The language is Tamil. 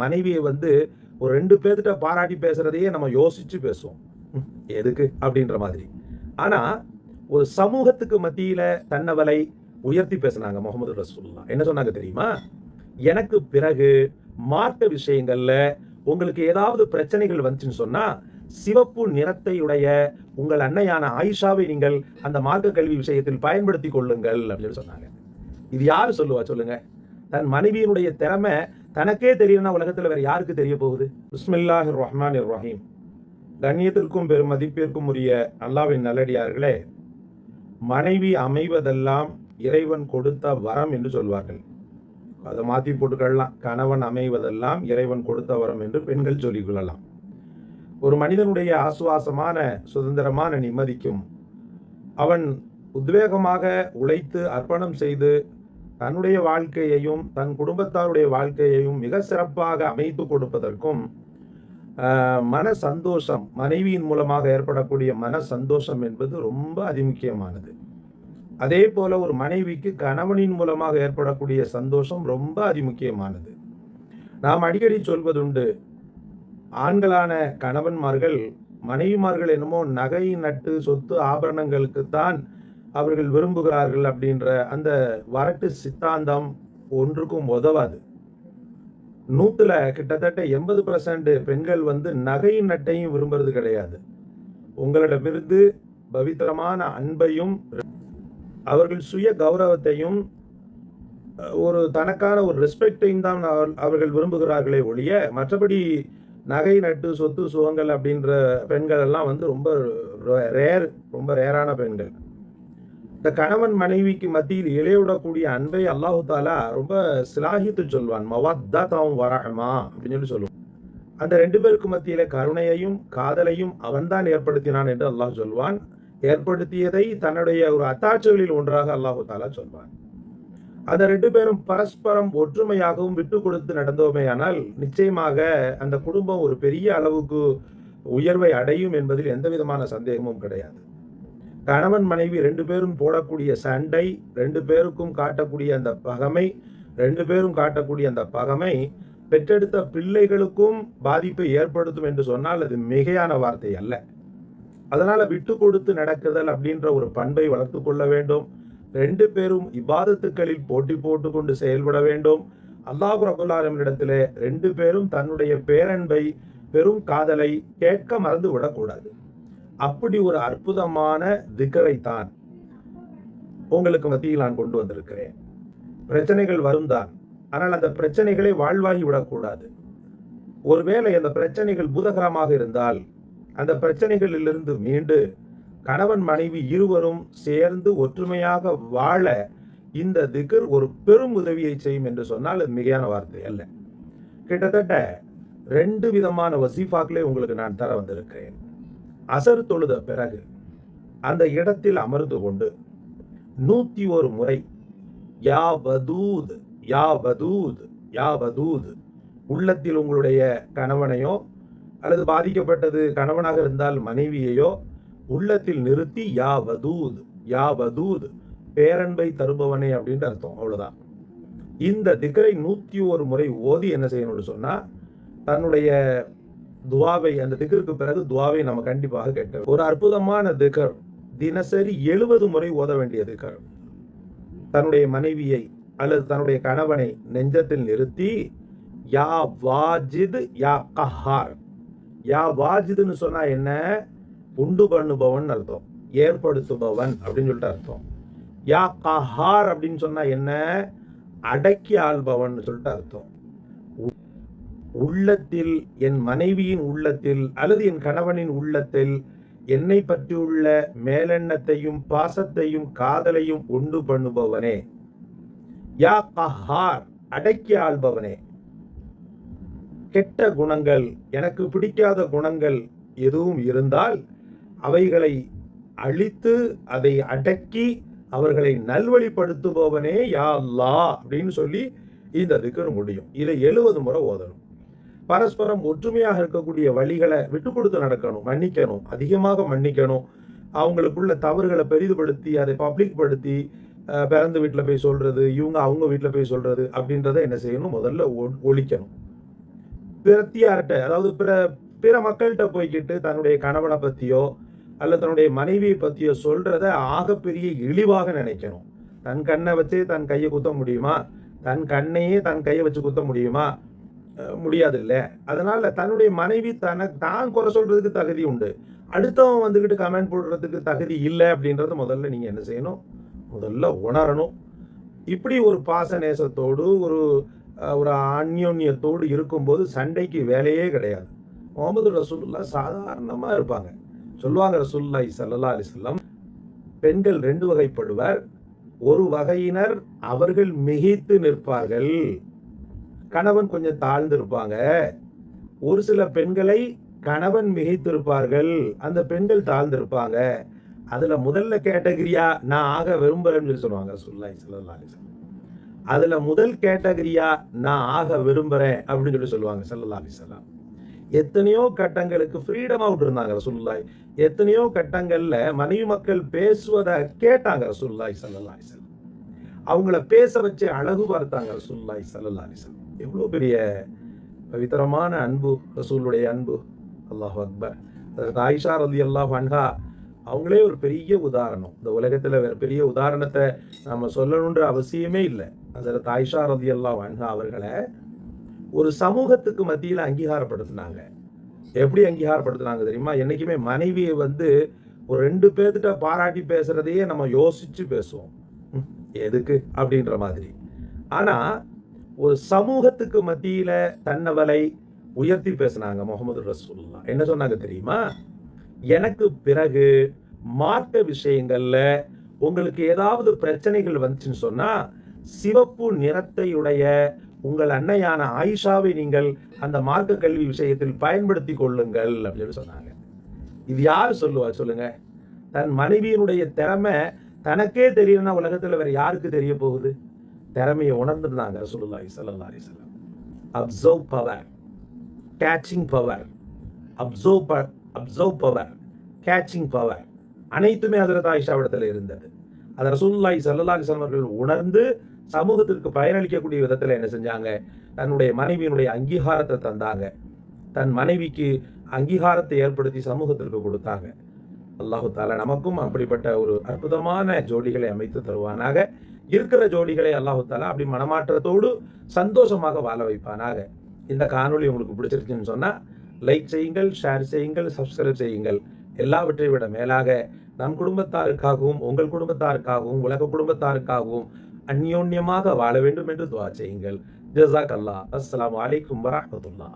மனைவியை வந்து ஒரு ரெண்டு பேர்த்திட்ட பாராட்டி பேசுறதையே நம்ம யோசிச்சு பேசுவோம். ம், எதுக்கு? அப்படின்ற மாதிரி. ஆனா ஒரு சமூகத்துக்கு மத்தியில தன்னவலை உயர்த்தி பேசினாங்க முகமது ரசூல்லா என்ன சொன்னாங்க தெரியுமா? எனக்கு பிறகு மார்க்க விஷயங்கள்ல உங்களுக்கு ஏதாவது பிரச்சனைகள் வந்துச்சுன்னு சொன்னா சிவப்பு நிறத்தை உடைய உங்கள் அன்னையான ஆயிஷாவை நீங்கள் அந்த மார்க்க கல்வி விஷயத்தில் பயன்படுத்தி கொள்ளுங்கள் அப்படின்னு சொன்னாங்க. இது யாரு சொல்லுவா? சொல்லுங்க. தன் மனைவியினுடைய திறமை தனக்கே தெரியலன்னா உலகத்தில் வேற யாருக்கு தெரிய போகுது? பிஸ்மில்லாஹிர் ரஹ்மான் ரஹீம் கண்ணியத்திற்கும் பெரும் மதிப்பிற்கும் உரிய அல்லாவின் நல்லடியார்களே மனைவி அமைவதெல்லாம் இறைவன் கொடுத்த வரம் என்று சொல்வார்கள். அதை மாற்றி போட்டுக்கொள்ளலாம். கணவன் அமைவதெல்லாம் இறைவன் கொடுத்த வரம் என்று பெண்கள் சொல்லிக்கொள்ளலாம் ஒரு மனிதனுடைய ஆசுவாசமான சுதந்திரமான நிம்மதிக்கும் அவன் உத்வேகமாக உழைத்து அர்ப்பணம் செய்து தன்னுடைய வாழ்க்கையையும் தன் குடும்பத்தாருடைய வாழ்க்கையையும் மிக சிறப்பாக அமைத்து கொடுப்பதற்கும் மன சந்தோஷம் மனைவியின் மூலமாக ஏற்படக்கூடிய மன சந்தோஷம் என்பது ரொம்ப அதிமுக்கியமானது. அதே போல ஒரு மனைவிக்கு கணவனின் மூலமாக ஏற்படக்கூடிய சந்தோஷம் ரொம்ப அதிமுக்கியமானது. நாம் அடிக்கடி சொல்வதுண்டு ஆண்களான கணவன்மார்கள் மனைவிமார்கள் என்னமோ நகை நட்டு சொத்து ஆபரணங்களுக்குத்தான் அவர்கள் விரும்புகிறார்கள் அப்படின்ற அந்த வரட்டு சித்தாந்தம் ஒன்றுக்கும் உதவாது. நூற்றுல கிட்டத்தட்ட எண்பது பர்சன்ட் பெண்கள் வந்து நகையும் நட்டையும் விரும்புறது கிடையாது. உங்களிடமிருந்து பவித்திரமான அன்பையும் அவர்கள் சுய கௌரவத்தையும் ஒரு தனக்கான ஒரு ரெஸ்பெக்டையும் தான் அவர்- அவர்கள் விரும்புகிறார்களே ஒழிய மற்றபடி நகை நட்டு சொத்து சுகங்கள் அப்படின்ற பெண்கள் எல்லாம் வந்து ரொம்ப ரேர் ரொம்ப ரேரான பெண்கள். இந்த கணவன் மனைவிக்கு மத்தியில் இழையுடக்கூடிய அன்பை அல்லாஹு தாலா ரொம்ப சிலாகித்து சொல்வான். மவாத்தா தாவும் வராமா அப்படின்னு சொல்லி சொல்லுவான். அந்த ரெண்டு பேருக்கு மத்தியில கருணையையும் காதலையும் அவன்தான் ஏற்படுத்தினான் என்று அல்லாஹ் சொல்வான். ஏற்படுத்தியதை தன்னுடைய ஒரு அத்தாட்சிகளில் ஒன்றாக அல்லாஹு தாலா சொல்வான். அந்த ரெண்டு பேரும் பரஸ்பரம் ஒற்றுமையாகவும் விட்டு கொடுத்து நடந்தோமேயானால் நிச்சயமாக அந்த குடும்பம் ஒரு பெரிய அளவுக்கு உயர்வை அடையும் என்பதில் எந்த விதமான சந்தேகமும் கிடையாது. கணவன் மனைவி ரெண்டு பேரும் போடக்கூடிய சண்டை ரெண்டு பேருக்கும் காட்டக்கூடிய அந்த பகமை ரெண்டு பேரும் காட்டக்கூடிய அந்த பகமை பெற்றெடுத்த பிள்ளைகளுக்கும் பாதிப்பை ஏற்படுத்தும் என்று சொன்னால் அது மிகையான வார்த்தை அல்ல. அதனால விட்டு கொடுத்து நடக்குதல் அப்படின்ற ஒரு பண்பை வளர்த்து கொள்ள வேண்டும். ரெண்டு பேரும் இபாதத்துக்களில் போட்டி போட்டு கொண்டு செயல்பட வேண்டும். அல்லாஹ் ரபுல்லாலமிடத்துல ரெண்டு பேரும் தன்னுடைய பேரன்பை பெரும் காதலை கேட்க மறந்து விடக்கூடாது அப்படி ஒரு அற்புதமான திக்கரை தான் உங்களுக்கு மத்தியில் நான் கொண்டு வந்திருக்கிறேன். பிரச்சனைகள் வரும் தான் ஆனால் அந்த பிரச்சனைகளை வாழ்வாகி விடக்கூடாது. ஒருவேளை அந்த பிரச்சனைகள் பூதகரமாக இருந்தால் அந்த பிரச்சனைகளிலிருந்து மீண்டு கணவன் மனைவி இருவரும் சேர்ந்து ஒற்றுமையாக வாழ இந்த திகர் ஒரு பெரும் உதவியை செய்யும் என்று சொன்னால் அது மிகையான வார்த்தை அல்ல. கிட்டத்தட்ட ரெண்டு விதமான வசீஃபாக்களை உங்களுக்கு நான் தர வந்திருக்கிறேன். அசர் தொழுத பிறகு அந்த இடத்தில் அமர்ந்து கொண்டு நூத்தி ஒரு முறை யா வதூத் யா வதூத் யா வதூத் உள்ளத்தில் உங்களுடைய கணவனையோ அல்லது பாதிக்கப்பட்டது கணவனாக இருந்தால் மனைவியையோ உள்ளத்தில் நிறுத்தி யா வதூத் யா வதூத் பேரன்பை தருபவனே அப்படின்ற அர்த்தம். அவ்வளோதான் இந்த திக்கரை நூத்தி ஒரு முறை ஓதி என்ன செய்யணும்னு சொன்னால் தன்னுடைய துவாவை அந்த திக்கருக்கு பிறகு துவாவை நம்ம கண்டிப்பாக கேட்க ஒரு அற்புதமான திக்கர் தினசரி எழுபது முறை ஓத வேண்டிய திக்கர் தன்னுடைய மனைவியை அல்லது தன்னுடைய கணவனை நெஞ்சத்தில் நிறுத்தி யா வாஜித் யா கஹார். யா வாஜிதுன்னு சொன்னா என்ன? உண்டு பண்ணுபவன் அர்த்தம். ஏற்படுத்துபவன் அப்படின்னு சொல்லிட்டு அர்த்தம். யா கஹார் அப்படின்னு சொன்னா என்ன? அடக்கி ஆள்பவன் சொல்லிட்டு அர்த்தம். உள்ளத்தில் என் மனைவியின் உள்ளத்தில் அல்லது என் கணவனின் உள்ளத்தில் என்னை பற்றியுள்ள மேலெண்ணத்தையும் பாசத்தையும் காதலையும் உண்டு பண்ணுபவனே. யா கஹார் அடக்கி ஆள்பவனே. கெட்ட குணங்கள் எனக்கு பிடிக்காத குணங்கள் எதுவும் இருந்தால் அவைகளை அழித்து அதை அடக்கி அவர்களை நல்வழிப்படுத்துபவனே யா அல்லா அப்படின்னு சொல்லி இந்த திக்கர் முடியும். இதை எழுபது முறை ஓதணும். பரஸ்பரம் ஒற்றுமையாக இருக்கக்கூடிய வழிகளை விட்டு கொடுத்து நடக்கணும் மன்னிக்கணும் அதிகமாக மன்னிக்கணும். அவங்களுக்குள்ள தவறுகளை பெரிதுபடுத்தி அதை பப்ளிக் படுத்தி பிறந்த வீட்டில் போய் சொல்றது இவங்க அவங்க வீட்டில் போய் சொல்றது அப்படின்றத என்ன செய்யணும்? முதல்ல ஒ- ஒழிக்கணும். பிரத்தியார்கிட்ட அதாவது பிற பிற மக்கள்கிட்ட போய்கிட்டு தன்னுடைய கணவனை பற்றியோ அல்லது தன்னுடைய மனைவியை பற்றியோ சொல்கிறத ஆகப்பெரிய இழிவாக நினைக்கணும். தன் கண்ணை வச்சு தன் கையை குத்த முடியுமா? தன் கண்ணையே தன் கையை வச்சு குத்த முடியுமா? முடியாது இல்ல அதனால தன்னுடைய மனைவி தனக்கு தான் குறை சொல்றதுக்கு தகுதி உண்டு. அடுத்தவன் வந்துக்கிட்டு கமெண்ட் போடுறதுக்கு தகுதி இல்லை அப்படின்றத முதல்ல நீங்க என்ன செய்யணும்? முதல்ல உணரணும். இப்படி ஒரு பாச நேசத்தோடு ஒரு ஒரு அந்யோன்யத்தோடு இருக்கும்போது சண்டைக்கு வேலையே கிடையாது. முகமது ரசூல்லா சாதாரணமாக இருப்பாங்க. சொல்லுவாங்க ரசூல்லா ஸல்லல்லாஹு அலைஹி பெண்கள் ரெண்டு வகைப்படுவர். ஒரு வகையினர் அவர்கள் மிகித்து நிற்பார்கள். கணவன் கொஞ்சம் தாழ்ந்து இருப்பாங்க ஒரு சில பெண்களை கணவன் மிகைத்திருப்பார்கள். அந்த பெண்கள் தாழ்ந்திருப்பாங்க. அதில் முதல்ல கேட்டகரியா நான் ஆக விரும்புகிறேன்னு சொல்லி சொல்லுவாங்க. ரசூலுல்லாஹி ஸல்லல்லாஹு அதில் முதல் கேட்டகரியா நான் ஆக விரும்புகிறேன் அப்படின்னு சொல்லி சொல்லுவாங்க. ஸல்லல்லாஹு அலைஹி எத்தனையோ கட்டங்களுக்கு ஃப்ரீடம் அவுட் இருந்தாங்க ரசூல்லாய் எத்தனையோ கட்டங்களில் மனைவி மக்கள் பேசுவதை கேட்டாங்க ரசூல்லாய் ஸல்லல்லாஹு அலைஹி அவங்கள பேச வச்சு அழகு பார்த்தாங்க ரசூல்லாய் ஸல்லல்லாஹு அலைஹி எவ்வளோ பெரிய பவித்திரமான அன்பு ரசூலுடைய அன்பு. அல்லாஹ் அக்பர். அதற்கு ஆயிஷா ரதி அல்லாஹ் அன்ஹா அவங்களே ஒரு பெரிய உதாரணம். இந்த உலகத்தில் பெரிய உதாரணத்தை நம்ம சொல்லணுன்ற அவசியமே இல்லை. அதில் தாய்ஷா ரதி அல்லாஹ் வான்ஹா அவர்களை ஒரு சமூகத்துக்கு மத்தியில் அங்கீகாரப்படுத்தினாங்க. எப்படி அங்கீகாரப்படுத்தினாங்க தெரியுமா? என்னைக்குமே மனைவியை வந்து ஒரு ரெண்டு பேர்த்திட்ட பாராட்டி பேசுகிறதையே நம்ம யோசித்து பேசுவோம். ம், எதுக்கு? அப்படின்ற மாதிரி. ஆனால் ஒரு சமூகத்துக்கு மத்தியில தன்னவலை உயர்த்தி பேசினாங்க முகமது ரசூல்லா என்ன சொன்னாங்க தெரியுமா? எனக்கு பிறகு மார்க்க விஷயங்கள்ல உங்களுக்கு ஏதாவது பிரச்சனைகள் வந்துச்சுன்னு சொன்னா சிவப்பு நிறத்தையுடைய உங்கள் அன்னையான ஆயிஷாவை நீங்கள் அந்த மார்க்க கல்வி விஷயத்தில் பயன்படுத்தி கொள்ளுங்கள் அப்படின்னு சொன்னாங்க. இது யார் சொல்லுவா சொல்லுங்க? தன் மனைவியினுடைய திறமை தனக்கே தெரியலன்னா உலகத்தில் வேற யாருக்கு தெரிய போகுது? திறமையை உணர்ந்துருந்தாங்க ரசூலுல்லாஹி ஸல்லல்லாஹு அலைஹி வஸல்லம். Observe power catching power observe ப அப்சர்வ் பவர் கேட்சிங் பவர் அனைத்துமே ஹஜரத் ஆயிஷாவிடத்தில் இருந்தது. அதை ரசூல்லாய் ஸல்லல்லாஹு அலைஹி அவர்கள் உணர்ந்து சமூகத்திற்கு பயனளிக்கக்கூடிய விதத்தில் என்ன செஞ்சாங்க? தன்னுடைய மனைவியினுடைய அங்கீகாரத்தை தந்தாங்க. தன் மனைவிக்கு அங்கீகாரத்தை ஏற்படுத்தி சமூகத்திற்கு கொடுத்தாங்க. அல்லாஹு தாலா நமக்கும் அப்படிப்பட்ட ஒரு அற்புதமான ஜோடிகளை அமைத்து தருவானாக. இருக்கிற ஜோடிகளை அல்லாஹு அப்படி மனமாற்றத்தோடு சந்தோஷமாக வாழ வைப்பானாக. இந்த காணொளி உங்களுக்கு பிடிச்சிருக்குன்னு சொன்னால் லைக் செய்யுங்கள் ஷேர் செய்யுங்கள் சப்ஸ்கிரைப் செய்யுங்கள். எல்லாவற்றை விட மேலாக நம் குடும்பத்தாருக்காகவும் உங்கள் குடும்பத்தாருக்காகவும் உலக குடும்பத்தாருக்காகவும் அந்யோன்யமாக வாழ வேண்டும் என்று துவா செய்யுங்கள். ஜசாக் அல்லாஹ் அஸ்லாம் வலைக்கும் வரமத்துல்லா